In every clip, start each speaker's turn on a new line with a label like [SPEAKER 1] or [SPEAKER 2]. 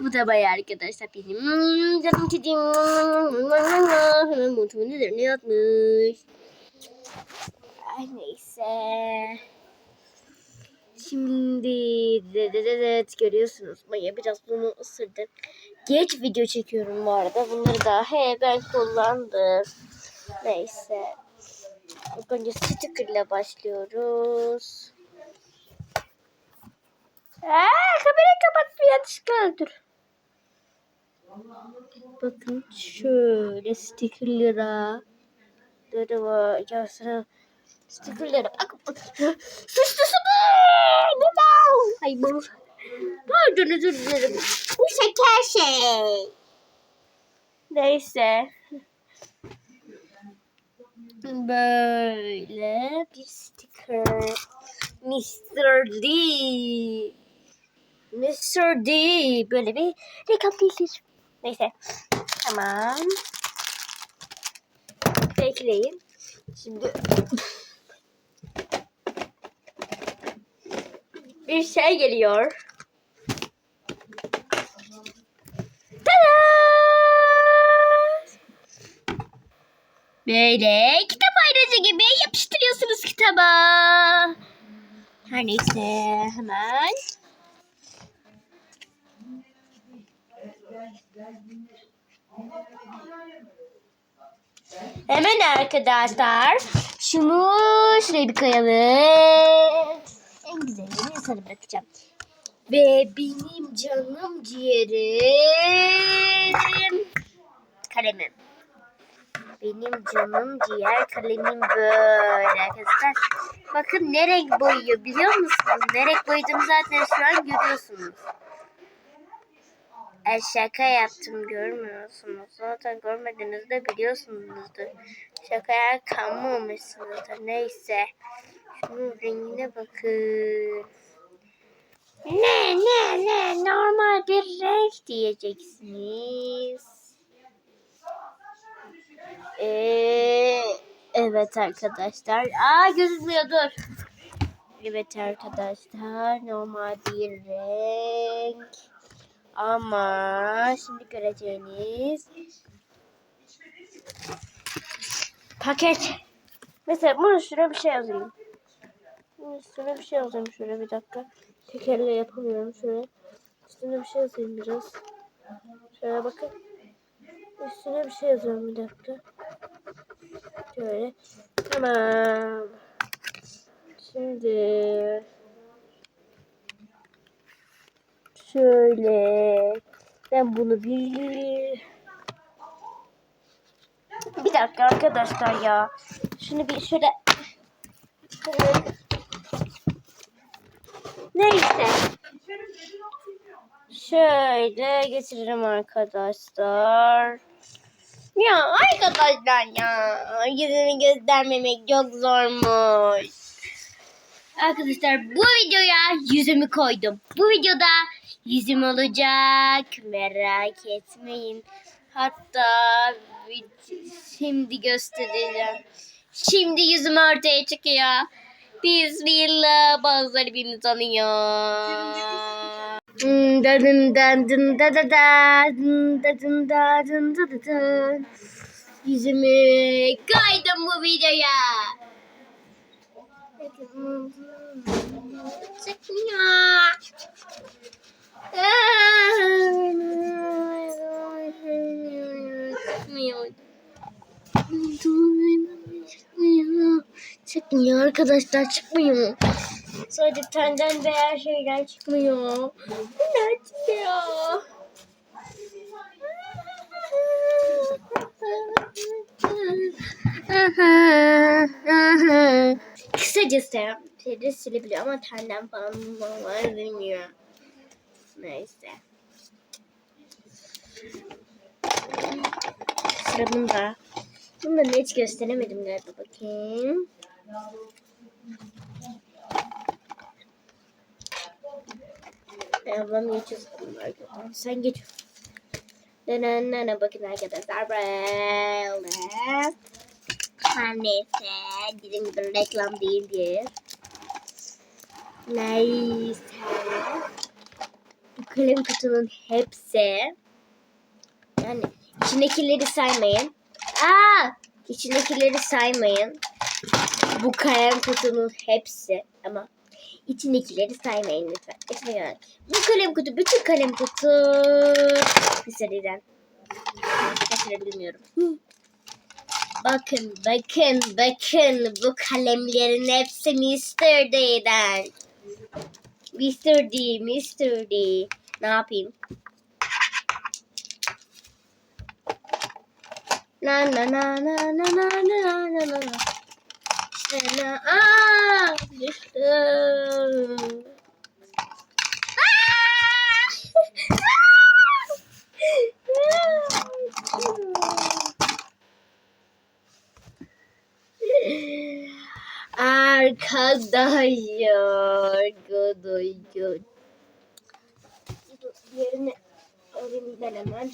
[SPEAKER 1] bu da bayağı arkadaşlar benim. Canım kedim. Montumun üzerine yatmış. Ay neyse. Şimdi de de de de görüyorsunuz Maya biraz bunu ısırdı. Geç video çekiyorum bu arada. Bunları da he ben kullandım. Neyse. İlk önce sticker ile başlıyoruz. Aa, kamerayı kapat bir yanlışlıkla öldür. Bakın şöyle stickerlara. Böyle var. Ya sıra stickerlara. Bak. Suçlusu bu. Ay bu. Pardon özür dilerim. Bu şeker şey. Neyse. Böyle bir sticker. Mr. D. Mr. D. Böyle bir reklam gelir. Neyse. Tamam. Bekleyin. Şimdi bir şey geliyor. Tada! Böyle kitap ayrıcı gibi yapıştırıyorsunuz kitaba. Her neyse hemen. Hemen arkadaşlar şunu şuraya bir koyalım. En güzelini sana bırakacağım. Ve benim canım ciğerim kalemim. Benim canım ciğer kalemim böyle arkadaşlar. Bakın ne renk boyuyor biliyor musunuz? Ne renk boyadığımı zaten şu an görüyorsunuz. E şaka yaptım görmüyorsunuz. Zaten görmediğinizde biliyorsunuzdur. Şakaya kanmamışsınızdır. Neyse. Şunun rengine bakın. Ne ne ne normal bir renk diyeceksiniz. Ee, evet arkadaşlar. Aa gözükmüyor dur. Evet arkadaşlar normal bir renk. Ama şimdi göreceğiniz paket. Mesela bunu şuraya bir şey yazayım. Üstüne bir şey yazayım şöyle bir dakika. Tekerle yapamıyorum şöyle. Üstüne bir şey yazayım biraz. Şöyle bakın. Üstüne bir şey yazıyorum bir dakika. Şöyle. Tamam. Şimdi şöyle ben bunu bir bir dakika arkadaşlar ya. Şunu bir şöyle Neyse. Şöyle getiririm arkadaşlar. Ya arkadaşlar ya yüzümü göstermemek çok zormuş. Arkadaşlar bu videoya yüzümü koydum. Bu videoda yüzüm olacak. Merak etmeyin. Hatta şimdi göstereceğim. Şimdi yüzüm ortaya çıkıyor. Bismillah bazıları beni tanıyor. Yüzümü koydum bu videoya. Çıkmıyor. Çıkmıyor. Arkadaşlar çıkmıyor. Sadece tenden veya şeyden çıkmıyor. Ne çıkıyor? Kısacası şeyde silebiliyor ama tenden falan var bilmiyor. Neyse. Sıra bunda. Da hiç gösteremedim galiba bakayım. Ablam arkadaşlar. Sen geç. Denenene bakın arkadaşlar böyle. Her neyse. Dediğim gibi reklam değil diye. Neyse. Kalem kutunun hepsi yani içindekileri saymayın. Aa! İçindekileri saymayın. Bu kalem kutunun hepsi ama içindekileri saymayın lütfen. İçindekiler. Bu kalem kutu, bütün kalem kutu seriden. Kaçırı bilmiyorum. Bakın, bakın, bakın. Bu kalemlerin hepsi Mr. D'den. Mr. D, Mr. D. Ne yapayım? Na na na na na na na na na na. Na na aa düştüm. Arkadaşlar, arkadaşlar. Diğerini alayım ben hemen.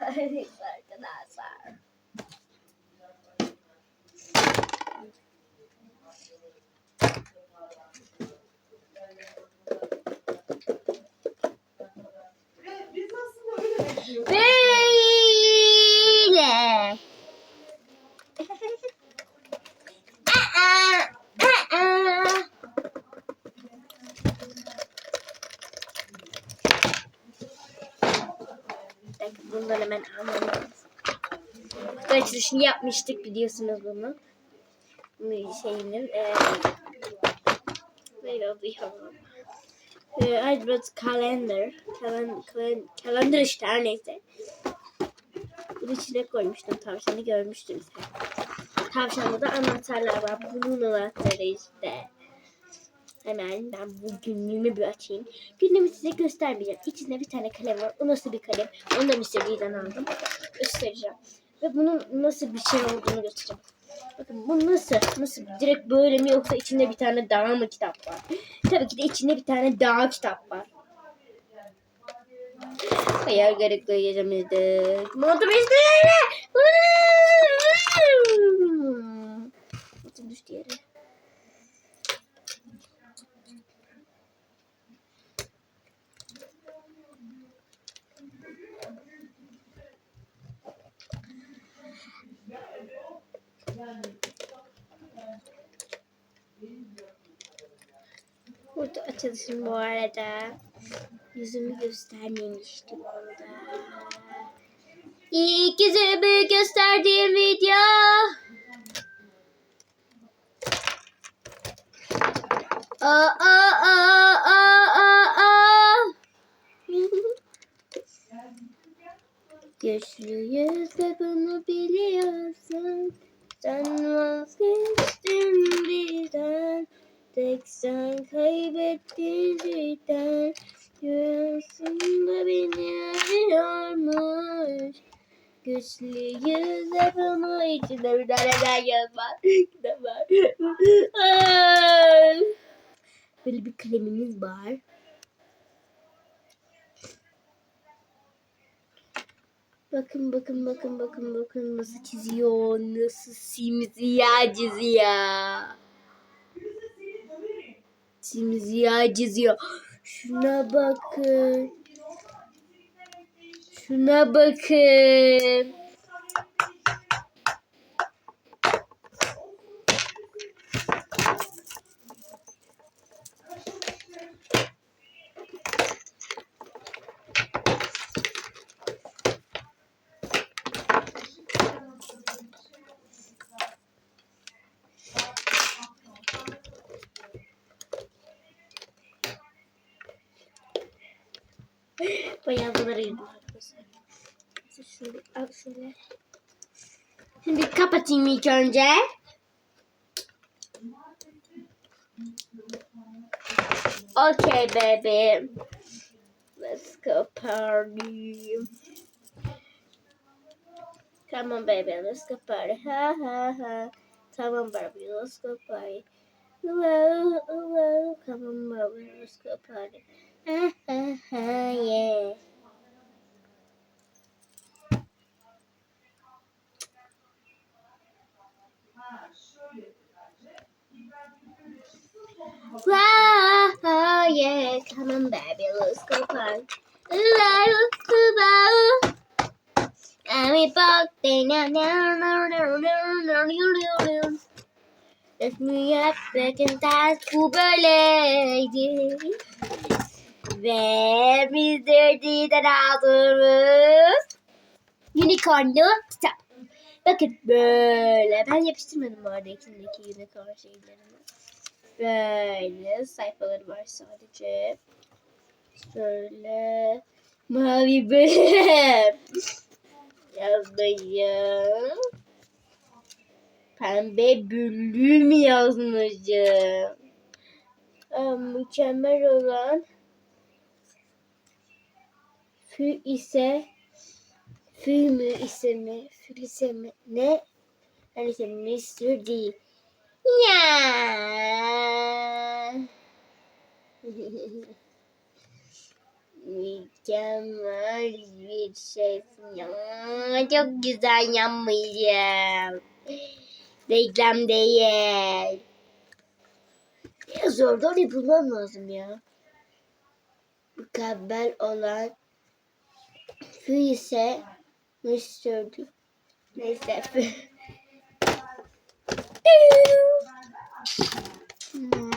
[SPEAKER 1] Arkadaşlar.
[SPEAKER 2] Biz aslında öyle bekliyoruz.
[SPEAKER 1] Böyle. Aa, aa. Belki Arkadaşlar şimdi yapmıştık biliyorsunuz bunu. Bu şeyinin eee neydi adı ya? Eee Albert Calendar. Kalen, kalen, kalender işte her neyse. Bunun içine koymuştum tavşanı görmüştünüz. Tavşanda da anahtarlar var. Bunun anahtarı işte. Hemen ben bu günlüğümü bir açayım. Günlüğümü size göstermeyeceğim. İçinde bir tane kalem var. O nasıl bir kalem? Onu da aldım. Göstereceğim. Ve bunun nasıl bir şey olduğunu göstereceğim. Bakın bu nasıl? Nasıl? Direkt böyle mi yoksa içinde bir tane daha mı kitap var? Tabii ki de içinde bir tane daha kitap var. Hayal garip gecemizde. Montum üstüne. Montum düştü yere. Açılışım bu arada. Yüzümü göstermemiştim orada. İlk yüzümü gösterdiğim video. Aa, aa, aa, aa, aa, aa. Güçlüyüz de bunu biliyorsun. Sen vazgeçtin birden. Tek sen kaybettin cidden. De beni arıyormuş. Güçlüyüz hep ama içinde bir tane daha göz var. Böyle bir kalemimiz var. Bakın bakın bakın bakın bakın nasıl çiziyor. Nasıl simsiyah çiziyor. Simsiyah çiziyor. Şuna bakın. Şuna bakın. Bayağı arkadaşlar. Şöyle al şöyle. Şimdi kapatayım ilk önce. Okay baby. Let's go party. Come on baby, let's go party. Ha ha ha. Come on Barbie, let's go party. Whoa, whoa, come on Barbie, let's go party yeah. Wow, yeah, come on, baby, let's go park. And we park, let me up back in that Cooper lady. Ve bizlerden aldığımız unicornlu kitap. Bakın böyle. Ben yapıştırmadım bu arada içindeki unicorn şeylerini. Böyle sayfaları var sadece. Şöyle mavi bölüm yazmayı. Pembe bölüm yazmışım. Mükemmel olan Fü ise Fü mü ise mi? Fü ise mi? Ne? Her ise Mr. D. Ya. Mükemmel bir şeysin ya. Çok güzel yapmışım. Reklam değil. Ya zor da orayı bulmam lazım ya. Mükemmel olan Fü ise Mr. Neyse Fü. Hmm,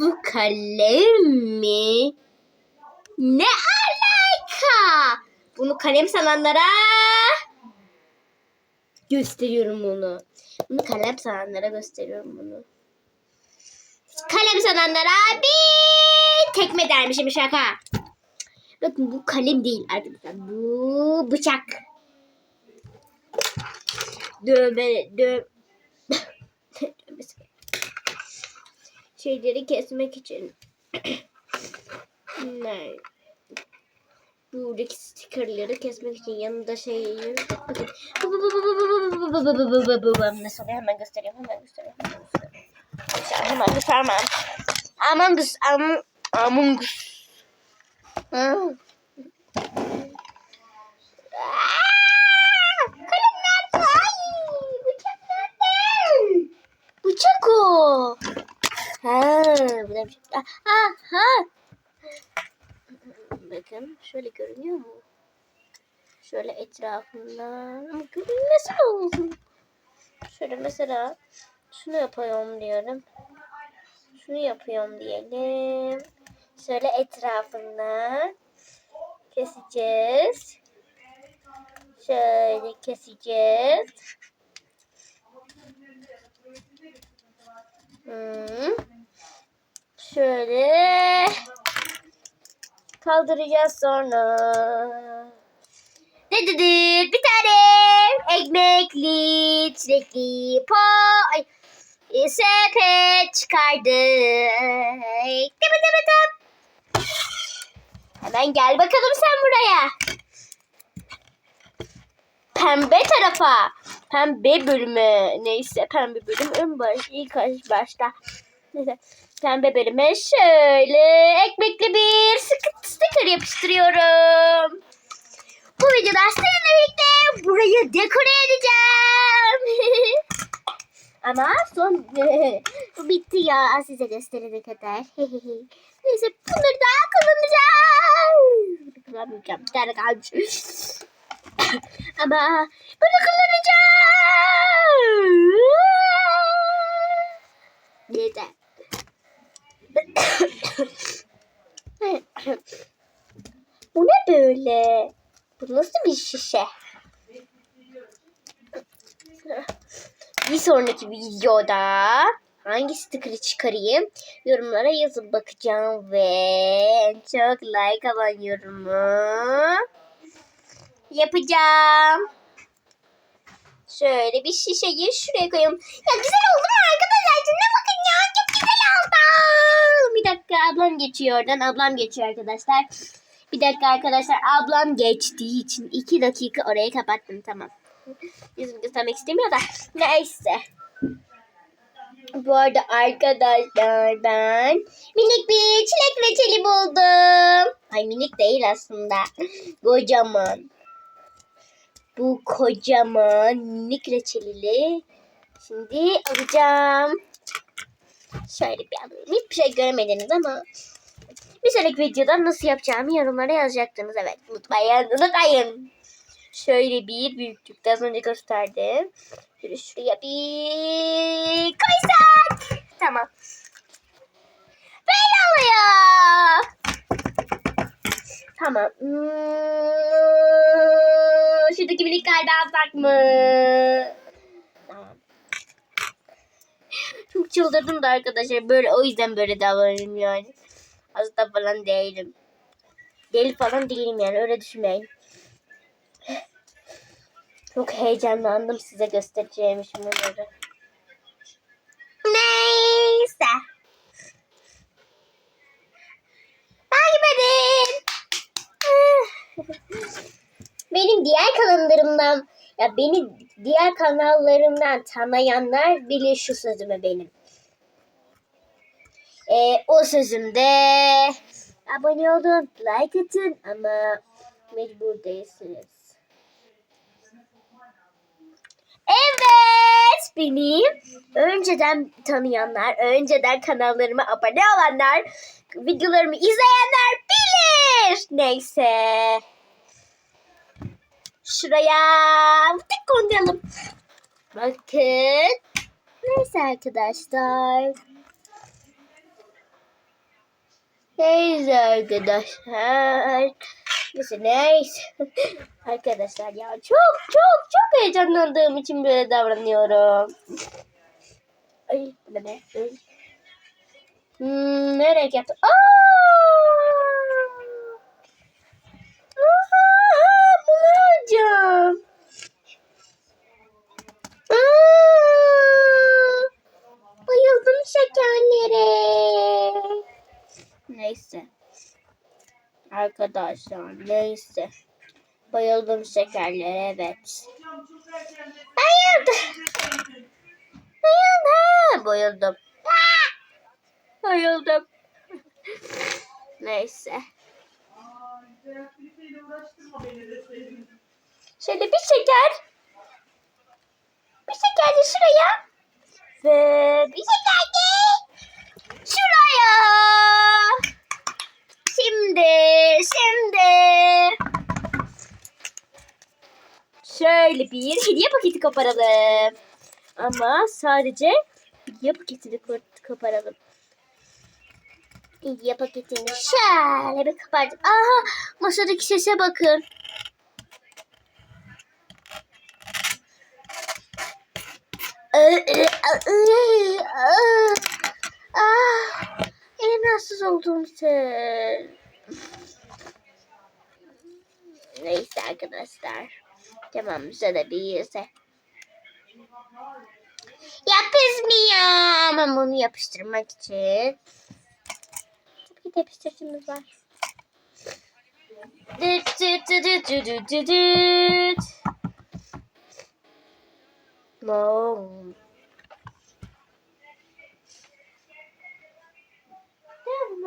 [SPEAKER 1] bu kalem mi? Ne alaka? Bunu kalem sananlara gösteriyorum bunu. Bunu kalem sananlara gösteriyorum bunu. Kalem sananlara bir tekme dermişim şaka. Bakın bu kalem değil arkadaşlar. Bu bıçak. Dövme, döv... şeyleri kesmek için ne? Buradaki stikerleri kesmek için yanında şey oluyor hemen göstereyim hemen göstereyim hemen göstereyim. Hemen göstermem. Among Us am, Among Us. Bıçak o. Ha, bu da bir şey. Ha, ha. Bakın şöyle görünüyor mu? Şöyle etrafından. Ama görünmesi. Şöyle mesela şunu yapıyorum diyorum. Şunu yapıyorum diyelim. Şöyle etrafından keseceğiz. Şöyle keseceğiz. Hmm. Şöyle kaldıracağız sonra. Dededir bir tane ekmekli çilekli po ay, e, sepet çıkardık. Tıp tıp tıp. Hemen gel bakalım sen buraya. Pembe tarafa. Pembe bölümü. Neyse pembe bölüm ön baş. ilk baş- başta. Neyse. Pembe bölüme şöyle ekmekli bir sticker yapıştırıyorum. Bu videoda seninle birlikte burayı dekore edeceğim. Ama son bu bitti ya size gösterene kadar. Neyse bunları daha kullanacağım. Kullanmayacağım. Bir tane kalmış. Ama bunu kullanacağım. Neden? Bu ne böyle? Bu nasıl bir şişe? Bir sonraki videoda hangi sticker'ı çıkarayım yorumlara yazıp bakacağım ve en çok like alan yorumu yapacağım. Şöyle bir şişeyi şuraya koyayım. Ya güzel oldu mu arkadaşlar? Şuna bakın ya çok güzel oldu. Bir dakika ablam geçiyor oradan. Ablam geçiyor arkadaşlar. Bir dakika arkadaşlar ablam geçtiği için iki dakika orayı kapattım tamam. Yüzümü göstermek istemiyor da. Neyse. Bu arada arkadaşlar ben minik bir çilek reçeli buldum. Ay minik değil aslında. Kocaman. Bu kocaman minik reçelili. Şimdi alacağım. Şöyle bir alayım. Hiçbir şey göremediniz ama bir sonraki videoda nasıl yapacağımı yorumlara yazacaktınız. Evet unutmayın unutmayın. Şöyle bir büyüklükte az önce gösterdim. Şöyle şuraya bir koysak. Tamam. Böyle oluyor. Tamam. Hmm, şuradaki miniklerden alsak mı? Tamam. Çok çıldırdım da arkadaşlar. Böyle o yüzden böyle davranıyorum yani. Hasta falan değilim. Deli falan değilim yani öyle düşünmeyin. Çok heyecanlandım size göstereceğim bunları. Neyse. Takip edin. Benim diğer kanallarımdan ya beni diğer kanallarımdan tanıyanlar bilir şu sözümü benim. Ee, o sözümde abone olun, like atın ama mecbur değilsiniz. Evet benim önceden tanıyanlar, önceden kanallarıma abone olanlar, videolarımı izleyenler bilir. Neyse. Şuraya tık koyalım. Bakın. Neyse arkadaşlar. Neyse arkadaşlar. Neyse neyse. arkadaşlar ya çok çok çok heyecanlandığım için böyle davranıyorum. Ay bu ne? Ay. Hmm, nereye yaptım? Aa! Aha, bunu alacağım. Aa! Şekerlere. Neyse. Arkadaşlar neyse. Bayıldım şekerlere evet. Bayıldım. Bayıldım. Bayıldım. Bayıldım. Neyse. Şöyle bir şeker. Bir şeker de şuraya. Ve bir şeker de şuraya. Şimdi, şimdi. Şöyle bir hediye paketi koparalım. Ama sadece hediye paketini ko- koparalım. Hediye paketini şöyle bir kopardım. Aha masadaki sese bakın. Ah, en şey. Neyse arkadaşlar. Tamam yüze. Yapışmıyor. Ama bunu yapıştırmak için. Tabii ki yapıştırıcımız var. Düt düt düt düt düt düt düt.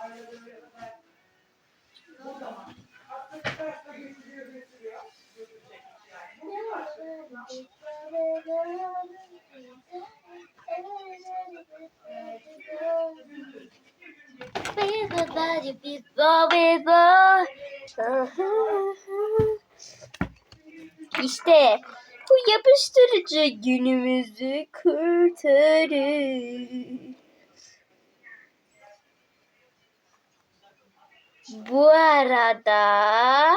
[SPEAKER 1] No. İşte bu yapıştırıcı günümüzü kurtarır. Bu arada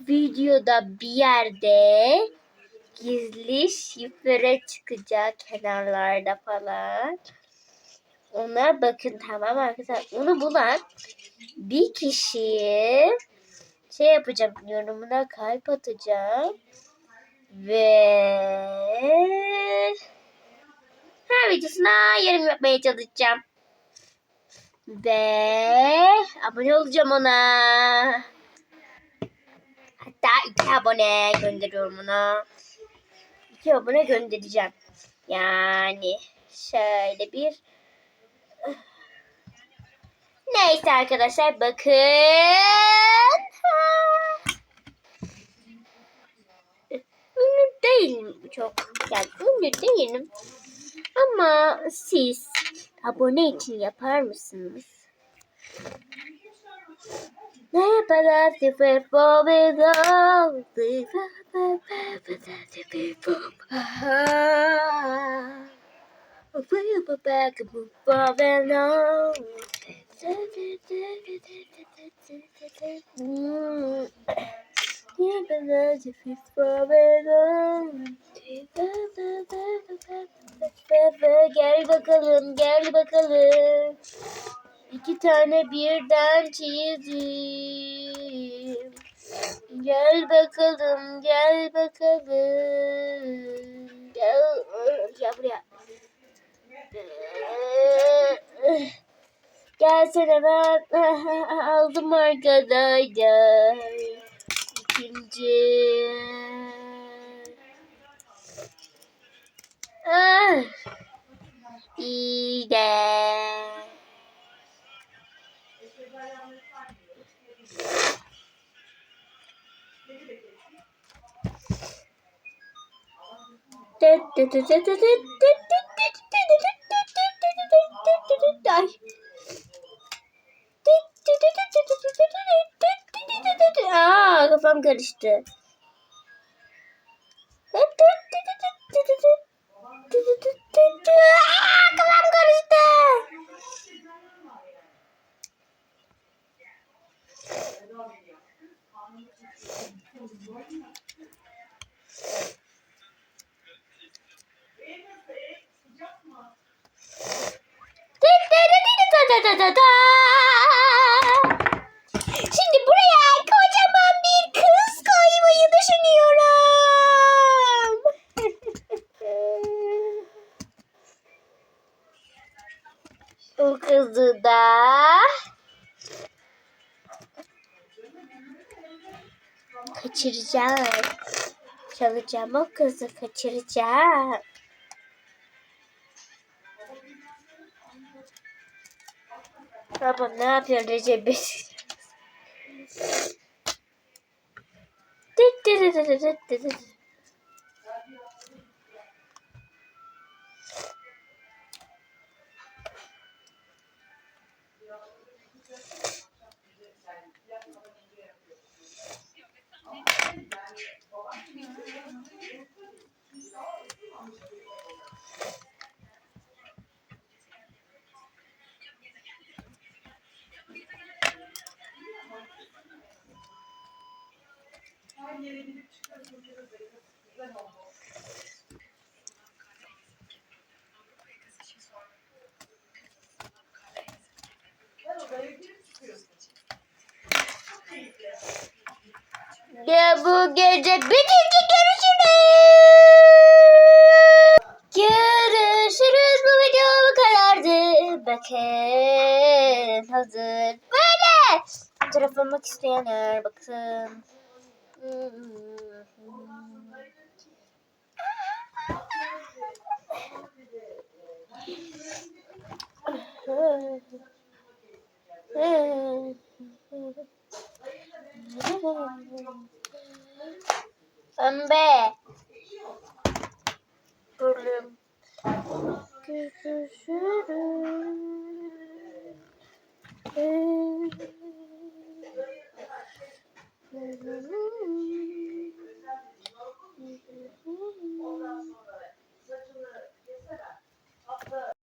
[SPEAKER 1] video videoda bir yerde gizli şifre çıkacak kenarlarda falan. Ona bakın tamam arkadaşlar. Onu bulan bir kişiyi şey yapacağım yorumuna kalp atacağım. Ve her videosuna yorum yapmaya çalışacağım. Ve abone olacağım ona. Hatta iki abone gönderiyorum ona. İki abone göndereceğim. Yani şöyle bir Neyse arkadaşlar bakın. Ünlü değilim çok. Yani ünlü değilim. Ama siz Abone için yapar mısınız? Merhabalar the people with all the people back above and all Mm. Gel bakalım, gel bakalım. İki tane birden çizdim. Gel bakalım, gel bakalım. Gel, gel buraya. Gelsene ben aldım arkadaşlar. İkinci. Ah. İyi de. Ay. Karıştı. Çalacağım o kızı kaçıracağım. Baba ne yapıyor Recep Ya bu gece bitince görüşürüz. Görüşürüz bu video bu kadardı. Bakın hazır böyle. Fotoğraf almak isteyenler bakın. Pembe. Bölüm.